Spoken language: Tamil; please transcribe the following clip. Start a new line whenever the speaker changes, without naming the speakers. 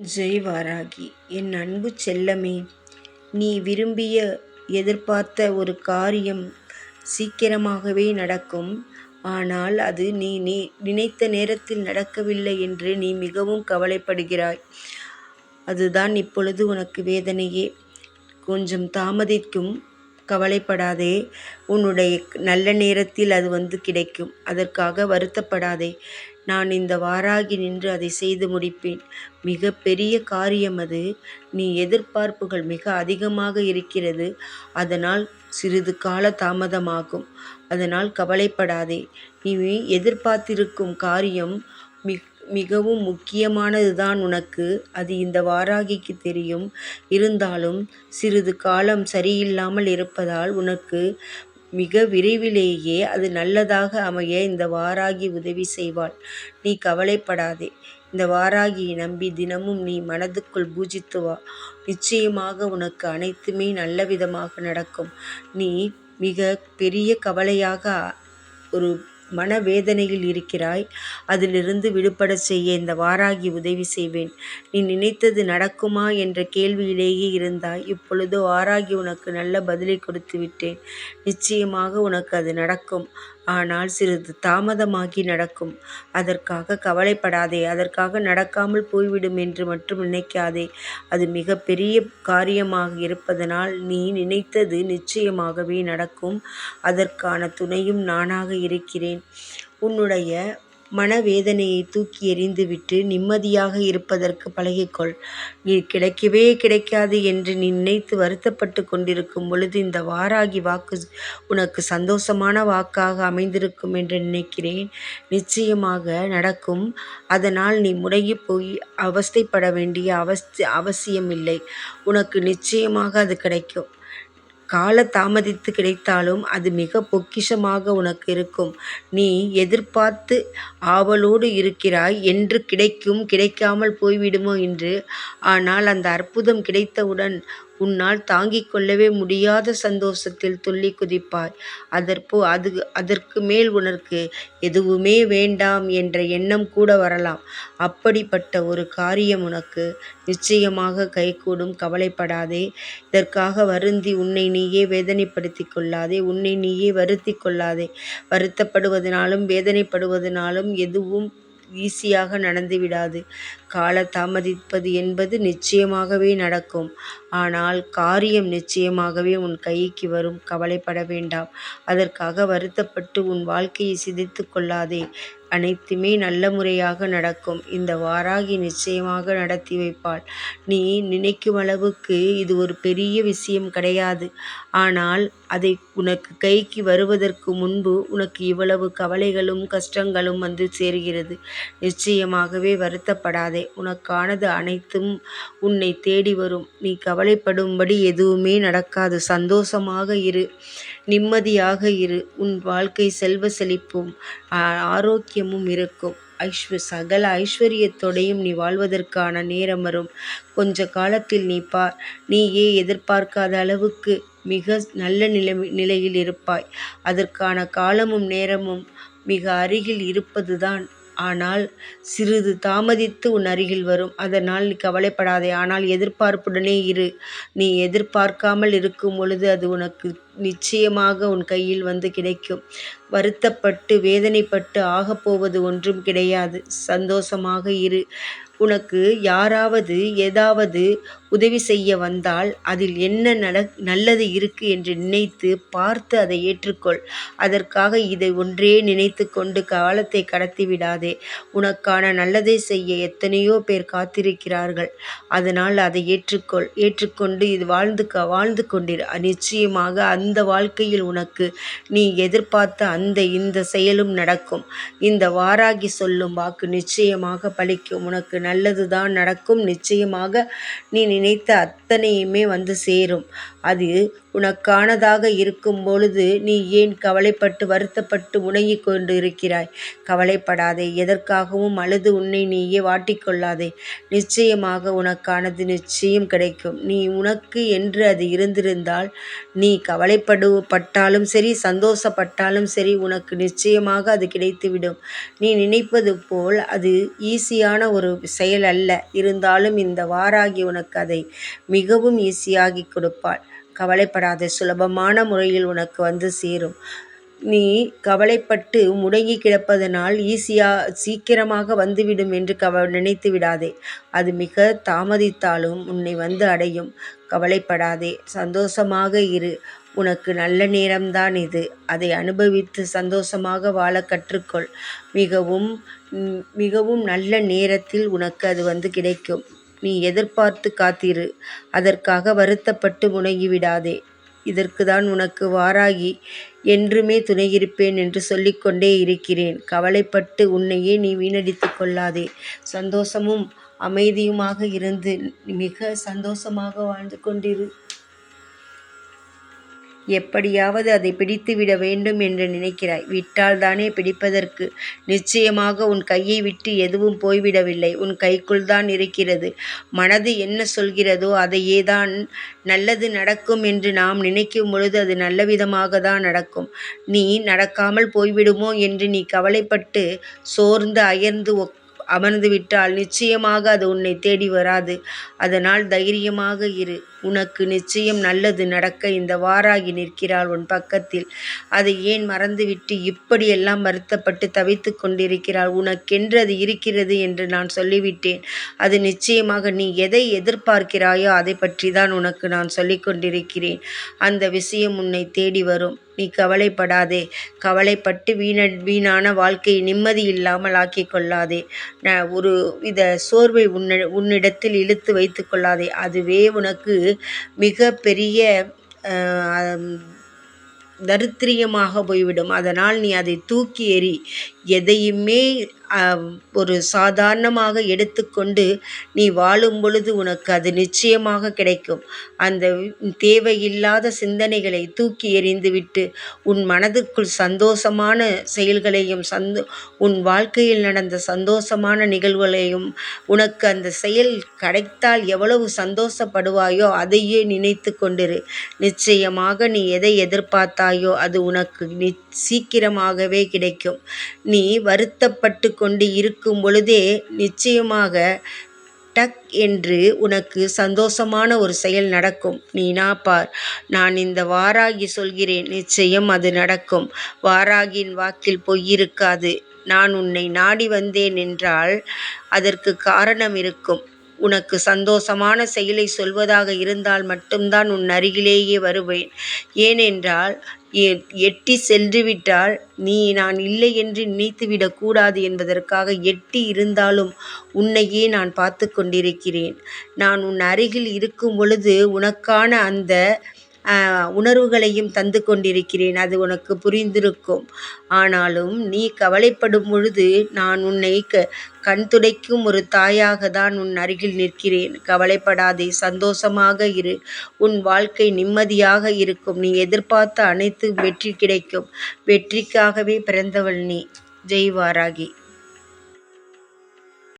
ஜெய் வாராகி என் அன்பு செல்லமே நீ விரும்பிய எதிர்பார்த்த ஒரு காரியம் சீக்கிரமாகவே நடக்கும். ஆனால் அது நீ நீ நினைத்த நேரத்தில் நடக்கவில்லை என்று நீ மிகவும் கவலைப்படுகிறாய். அதுதான் இப்பொழுது உனக்கு வேதனையே. கொஞ்சம் தாமதிக்கும். கவலைப்படாதே. உன்னுடைய நல்ல நேரத்தில் அது வந்து கிடைக்கும். அதற்காக வருத்தப்படாதே. நான் இந்த வாராகி நின்று அதை செய்து முடிப்பேன். மிக பெரிய காரியம் அது. நீ எதிர்பார்ப்புகள் மிக அதிகமாக இருக்கிறது. அதனால் சிறிது கால தாமதமாகும். அதனால் கவலைப்படாதே. நீ எதிர்பார்த்திருக்கும் காரியம் மிக் மிகவும் முக்கியமானது தான் உனக்கு. அது இந்த வாராகிக்கு தெரியும். இருந்தாலும் சிறிது காலம் சரியில்லாமல் இருப்பதால் உனக்கு மிக விரைவிலேயே அது நல்லதாக அமைய இந்த வாராகி உதவி செய்வாள். நீ கவலைப்படாதே. இந்த வாராகியை நம்பி தினமும் நீ மனதுக்குள் பூஜித்து வா. நிச்சயமாக உனக்கு அனைத்துமே நல்ல விதமாக நடக்கும். நீ மிக பெரிய கவலையாக ஒரு மனவேதனையில் இருக்கிறாய். அதிலிருந்து விடுபட செய்ய இந்த வாராகி உதவி செய்வேன். நீ நினைத்தது நடக்குமா என்ற கேள்வியிலேயே இருந்தாய். இப்பொழுது வாராகி உனக்கு நல்ல பதிலை கொடுத்து விட்டேன். நிச்சயமாக உனக்கு அது நடக்கும். ஆனால் சிறிது தாமதமாகி நடக்கும். அதற்காக கவலைப்படாதே அதற்காக நடக்காமல் போய்விடும் என்று மட்டும் நினைக்காதே. அது மிக பெரிய காரியமாக இருப்பதனால் நீ நினைத்தது நிச்சயமாகவே நடக்கும். அதற்கான துணையும் நானாக இருக்கிறேன். உன்னுடைய மனவேதனையை தூக்கி எறிந்துவிட்டு நிம்மதியாக இருப்பதற்கு பழகிக்கொள். நீ கிடைக்கவே கிடைக்காது என்று நீ நினைத்து வருத்தப்பட்டு கொண்டிருக்கும் பொழுது இந்த வாராகி வாக்கு உனக்கு சந்தோஷமான வாக்காக அமைந்திருக்கும் என்று நினைக்கிறேன். நிச்சயமாக நடக்கும். அதனால் நீ முடங்கி போய் அவஸ்தைப்பட வேண்டிய அவஸ்தி அவசியமில்லை. உனக்கு நிச்சயமாக அது கிடைக்கும். கால தாமதித்து கிடைத்தாலும் அது மிக பொக்கிஷமாக உனக்கு இருக்கும். நீ எதிர்பார்த்து ஆவலோடு இருக்கிறாய். என்று கிடைக்கும் கிடைக்காமல் போய்விடுமோ என்று. ஆனால் அந்த அற்புதம் கிடைத்தவுடன் உன்னால் தாங்கிக் கொள்ளவே முடியாத சந்தோஷத்தில் துள்ளி குதிப்பாய். அதற்கு அது அதற்கு மேல் உனக்கு எதுவுமே வேண்டாம் என்ற எண்ணம் கூட வரலாம். அப்படிப்பட்ட ஒரு காரியம் உனக்கு நிச்சயமாக கைகூடும். கவலைப்படாதே. இதற்காக வருந்தி உன்னை நீயே வேதனைப்படுத்தி கொள்ளாதே. உன்னை நீயே வருத்தி கொள்ளாதே. வருத்தப்படுவதனாலும் வேதனைப்படுவதனாலும் எதுவும் ஈஸியாக நடந்துவிடாது கால தாமதிப்பது என்பது நிச்சயமாகவே நடக்கும். ஆனால் காரியம் நிச்சயமாகவே உன் கைக்கு வரும். கவலைப்பட வேண்டாம். அதற்காக வருத்தப்பட்டு உன் வாழ்க்கையை சிதைத்து கொள்ளாதே. அனைத்துமே நல்ல முறையாக நடக்கும். இந்த வாராகி நிச்சயமாக நடத்தி வைப்பாள். நீ நினைக்கும் அளவுக்கு இது ஒரு பெரிய விஷயம் கிடையாது. ஆனால் அதை உனக்கு கைக்கு வருவதற்கு முன்பு உனக்கு இவ்வளவு கவலைகளும் கஷ்டங்களும் வந்து சேர்கிறது. நிச்சயமாகவே வருத்தப்படாதே. உனக்கானது அனைத்தும் உன்னை தேடி வரும். நீ கவலைப்படும்படி எதுவுமே நடக்காது. சந்தோஷமாக இரு. நிம்மதியாக இரு. உன் வாழ்க்கை செல்வ செழிப்பும் ஆரோக்கியமும் இருக்கும். ஐஸ்வ சகல ஐஸ்வர்யத்தோடையும் நீ வாழ்வதற்கான நேரம் வரும். கொஞ்ச காலத்தில் நீ பார். நீயே எதிர்பார்க்காத அளவுக்கு மிக நல்ல நிலை நிலையில் இருப்பாய். அதற்கான காலமும் நேரமும் மிக அருகில் இருப்பதுதான் ஆனால் சிறிது தாமதித்து உன் அருகில் வரும். அதனால் நீ கவலைப்படாதே. ஆனால் எதிர்பார்ப்புடனே இரு. நீ எதிர்பார்க்காமல் இருக்கும் பொழுது அது உனக்கு நிச்சயமாக உன் கையில் வந்து கிடைக்கும். வருத்தப்பட்டு வேதனைப்பட்டு ஆகப்போவது ஒன்றும் கிடையாது. சந்தோஷமாக இரு. உனக்கு யாராவது ஏதாவது உதவி செய்ய வந்தால் அதில் என்ன நட நல்லது இருக்கு என்று நினைத்து பார்த்து அதை ஏற்றுக்கொள். அதற்காக இதை ஒன்றே நினைத்து கொண்டு காலத்தை கடத்தி விடாதே. உனக்கான நல்லதை செய்ய எத்தனையோ பேர் காத்திருக்கிறார்கள். அதனால் அதை ஏற்றுக்கொள். ஏற்றுக்கொண்டு இது வாழ்ந்து க வாழ்ந்து கொண்டிரு. நிச்சயமாக அந்த வாழ்க்கையில் உனக்கு நீ எதிர்பார்த்த அந்த இந்த செயலும் நடக்கும். இந்த வாராகி சொல்லும் வாக்கு நிச்சயமாக பலிக்கும். உனக்கு நல்லது தான் நடக்கும். நிச்சயமாக நீ நினைத்த அத்தனையுமே வந்து சேரும். அது உனக்கானதாக இருக்கும் பொழுது நீ ஏன் கவலைப்பட்டு வருத்தப்பட்டு முடங்கிக் கொண்டிருக்கிறாய்? கவலைப்படாதே எதற்காகவும் அழுது உன்னை நீயே வாட்டிக்கொள்ளாதே. நிச்சயமாக உனக்கானது நிச்சயம் கிடைக்கும். நீ உனக்கு என்று அது இருந்திருந்தால் நீ கவலைப்படு பட்டாலும் சரி சந்தோஷப்பட்டாலும் சரி உனக்கு நிச்சயமாக அது கிடைத்துவிடும். நீ நினைப்பது போல் அது ஈஸியான ஒரு செயல் அல்ல இருந்தாலும் இந்த வாராகி உனக்கு அதை மிகவும் ஈஸியாகி கொடுப்பாள். கவலைப்படாதே சுலபமான முறையில் உனக்கு வந்து சேரும். நீ கவலைப்பட்டு முடங்கி கிடப்பதனால் ஈஸியா சீக்கிரமாக வந்துவிடும் என்று கவ நினைத்து விடாதே. அது மிக தாமதித்தாலும் உன்னை வந்து அடையும். கவலைப்படாதே சந்தோஷமாக இரு. உனக்கு நல்ல நேரம்தான் இது. அதை அனுபவித்து சந்தோஷமாக வாழ கற்றுக்கொள். மிகவும் மிகவும் நல்ல நேரத்தில் உனக்கு அது வந்து கிடைக்கும். நீ எதிர்பார்த்து காத்திரு. அதற்காக வருத்தப்பட்டு முடங்கிவிடாதே இதற்கு தான் உனக்கு வாராகி என்றுமே துணையிருப்பேன் என்று சொல்லிக்கொண்டே இருக்கிறேன். கவலைப்பட்டு உன்னையே நீ வீணடித்து கொள்ளாதே. சந்தோஷமும் அமைதியுமாக இருந்து மிக சந்தோஷமாக வாழ்ந்து கொண்டிரு. எப்படியாவது அதை பிடித்துவிட வேண்டும் என்று நினைக்கிறாய். விட்டால் தானே பிடிப்பதற்கு. நிச்சயமாக உன் கையை விட்டு எதுவும் போய்விடவில்லை. உன் கைக்குள் தான் இருக்கிறது. மனது என்ன சொல்கிறதோ அதையே தான். நல்லது நடக்கும் என்று நாம் நினைக்கும் பொழுது அது நல்ல விதமாக தான் நடக்கும். நீ நடக்காமல் போய்விடுமோ என்று நீ கவலைப்பட்டு சோர்ந்து அயர்ந்து அமர்ந்து விட்டால் நிச்சயமாக அது உன்னை தேடி வராது. அதனால் தைரியமாக இரு. உனக்கு நிச்சயம் நல்லது நடக்க இந்த வாராகி நிற்கிறாள் உன் பக்கத்தில். அதை ஏன் மறந்துவிட்டு இப்படியெல்லாம் வருத்தப்பட்டு தவித்து கொண்டிருக்கிறாள்? உனக்கென்று அது இருக்கிறது என்று நான் சொல்லிவிட்டேன். அது நிச்சயமாக நீ எதை எதிர்பார்க்கிறாயோ அதை பற்றி தான் உனக்கு நான் சொல்லிக் கொண்டிருக்கிறேன். அந்த விஷயம் உன்னை தேடி வரும். நீ கவலைப்படாதே. கவலைப்பட்டு வீண வீணான வாழ்க்கையை நிம்மதி இல்லாமல் ஆக்கி கொள்ளாதே. ஒரு வித சோர்வை உன்ன உன்னிடத்தில் இழுத்து வைத்து கொள்ளாதே. அதுவே உனக்கு மிக பெரிய தரித்திரியமாக போய்விடும். அதனால் நீ அதை தூக்கி எறி எதையுமே ஒரு சாதாரணமாக எடுத்துக்கொண்டு நீ வாழும் பொழுது உனக்கு அது நிச்சயமாக கிடைக்கும். அந்த தேவையில்லாத சிந்தனைகளை தூக்கி எறிந்துவிட்டு உன் மனதிற்குள் சந்தோஷமான செயல்களையும் சந்தோ உன் வாழ்க்கையில் நடந்த சந்தோஷமான நிகழ்வுகளையும் உனக்கு அந்த செயல் கிடைத்தால் எவ்வளவு சந்தோஷப்படுவாயோ அதையே நினைத்து கொண்டிரு. நிச்சயமாக நீ எதை எதிர்பார்த்தாயோ அது உனக்கு நி சீக்கிரமாகவே கிடைக்கும். நீ வருத்தப்பட்டு கொண்டு இருக்கும் பொழுதே நிச்சயமாக டக் என்று உனக்கு சந்தோஷமான ஒரு செயல் நடக்கும். நீ பார். நான் இந்த வாராகி சொல்கிறேன். நிச்சயம் அது நடக்கும். வாராகியின் வாக்கில் பொய்யிருக்காது நான் உன்னை நாடி வந்தேன் என்றால் அதற்கு காரணம் இருக்கும். உனக்கு சந்தோஷமான செயலை சொல்வதாக இருந்தால் மட்டும்தான் உன் அருகிலேயே வருவேன். ஏனென்றால் எட்டி சென்றுவிட்டால் நீ நான் இல்லை என்று நினைத்துவிடக் கூடாது என்பதற்காக எட்டி இருந்தாலும் உன்னையே நான் பார்த்து கொண்டிருக்கிறேன். நான் உன் அருகில் இருக்கும் பொழுது உனக்கான அந்த உணர்வுகளையும் தந்து கொண்டிருக்கிறேன். அது உனக்கு புரிந்திருக்கும். ஆனாலும் நீ கவலைப்படும் பொழுது நான் உன்னை க கண் துடைக்கும் ஒரு தாயாக தான் உன் அருகில் நிற்கிறேன். கவலைப்படாதே சந்தோஷமாக இரு. உன் வாழ்க்கை நிம்மதியாக இருக்கும். நீ எதிர்பார்த்த அனைத்து வெற்றி கிடைக்கும். வெற்றிக்காகவே பிறந்தவள் நீ. ஜெய் வாராகி